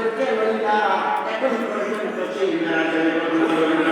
সাহাবাদেরকে লইয়া এখন পর্যন্ত সেই মেরাজের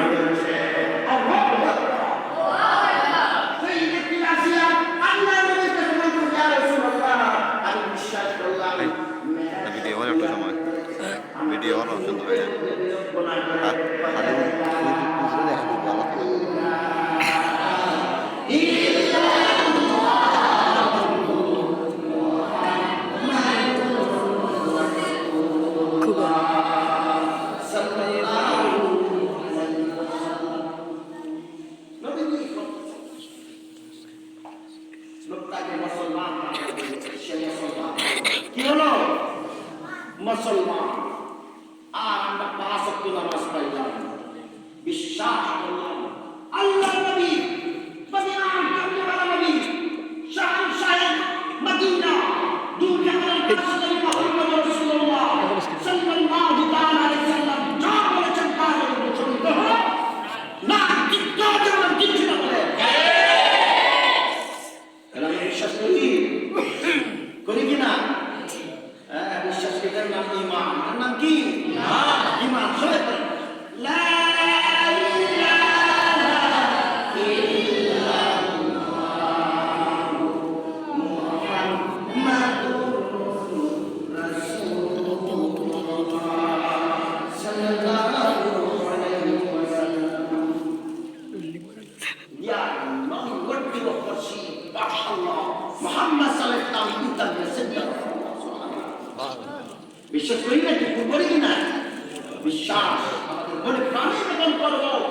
পালন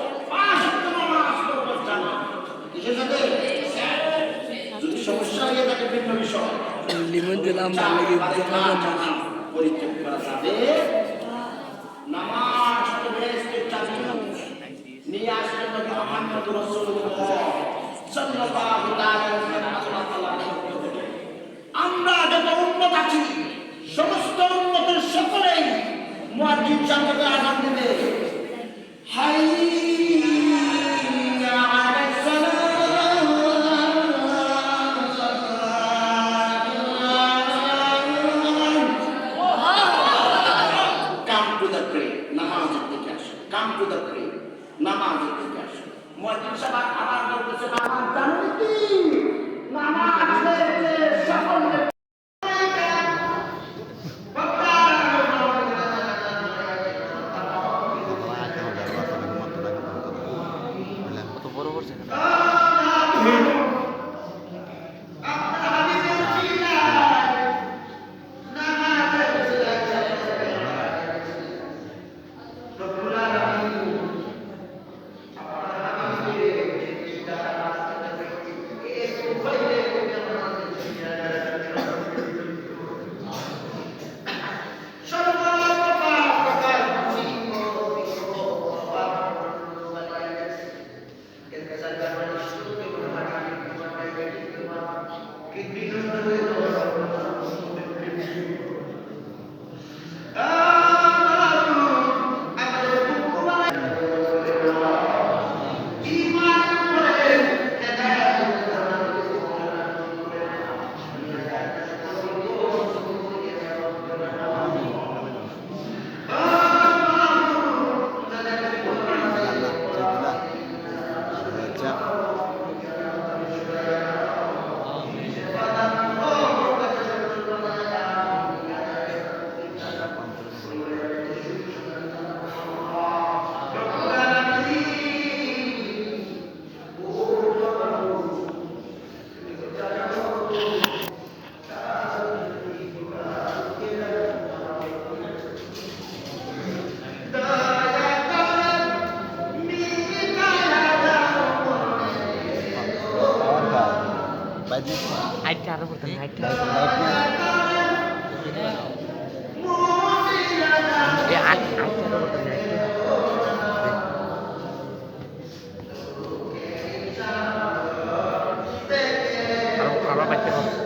যদি সমস্যা হয়ে থাকে ভিন্ন বিষয়। লিমন দিলাম পরিত্যাগ করা যাবে। নামাজ নিয়ে নবী মোহাম্মদ রাসূলুল্লাহ সাল্লাল্লাহু আমরা যত উন্নত আছি সমস্ত উন্নতের সকলেই মুয়াজ্জিন সাহেবের Gracias. Haji. Acara mboten ada ya acara mboten ada kalau kalau pacar